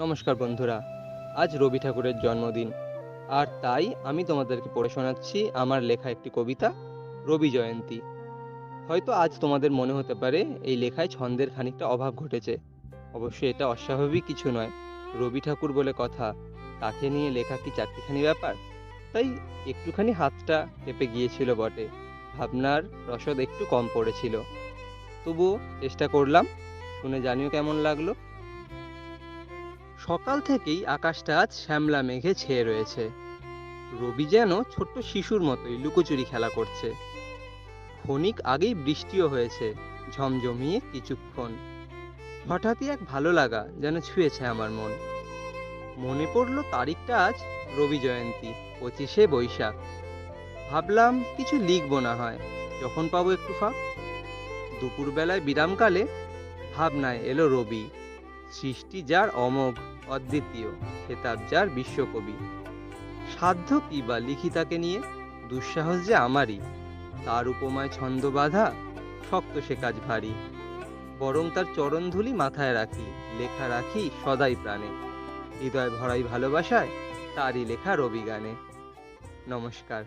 নমস্কার বন্ধুরা, আজ রবি ঠাকুরের জন্মদিন, আর তাই আমি তোমাদেরকে পড়ে শোনাচ্ছি আমার লেখা একটি কবিতা, রবি জয়ন্তী। হয়তো আজ তোমাদের মনে হতে পারে এই লেখায় ছন্দের খানিকটা অভাব ঘটেছে। অবশ্যই এটা অস্বাভাবিক কিছু নয়। রবি ঠাকুর বলে কথা, তাকে নিয়ে লেখা কি চারটিখানি ব্যাপার? তাই একটুখানি হাতটা কেঁপে গিয়েছিল বটে, ভাবনার রসদ একটু কম পড়েছিল। তবুও চেষ্টা করলাম, শুনে জানিও কেমন লাগল। সকাল থেকেই আকাশটা আজ শ্যামলা মেঘে ছেয়ে রয়েছে। রবি যেন ছোট্ট শিশুর মতোই লুকোচুরি খেলা করছে। ক্ষণিক আগেই বৃষ্টিও হয়েছে, ঝমঝমিয়ে কিছুক্ষণ। হঠাৎই এক ভালো লাগা যেন ছুঁয়েছে আমার মন। মনে পড়ল তারিখটা আজ রবি জয়ন্তী, পঁচিশে বৈশাখ। ভাবলাম কিছু লিখব না হয়, যখন পাবো একটু ফাঁক। দুপুরবেলায় বিরামকালে ভাবনায় এলো রবি। সৃষ্টি যার অমোঘ, অদ্বিতীয়, খেতাব যার বিশ্বকবি। সাধ্য কি বা লিখি তাকে নিয়ে? দুঃসাহস যে আমারই। তার উপমায় ছন্দ বাঁধা, শক্ত সে কাজ ভারী। বরং তার চরণধুলি মাথায় রাখি, লেখা রাখি সদাই প্রাণে। হৃদয় ভরাই ভালোবাসায়, তারই লেখা রবি গানে নমস্কার।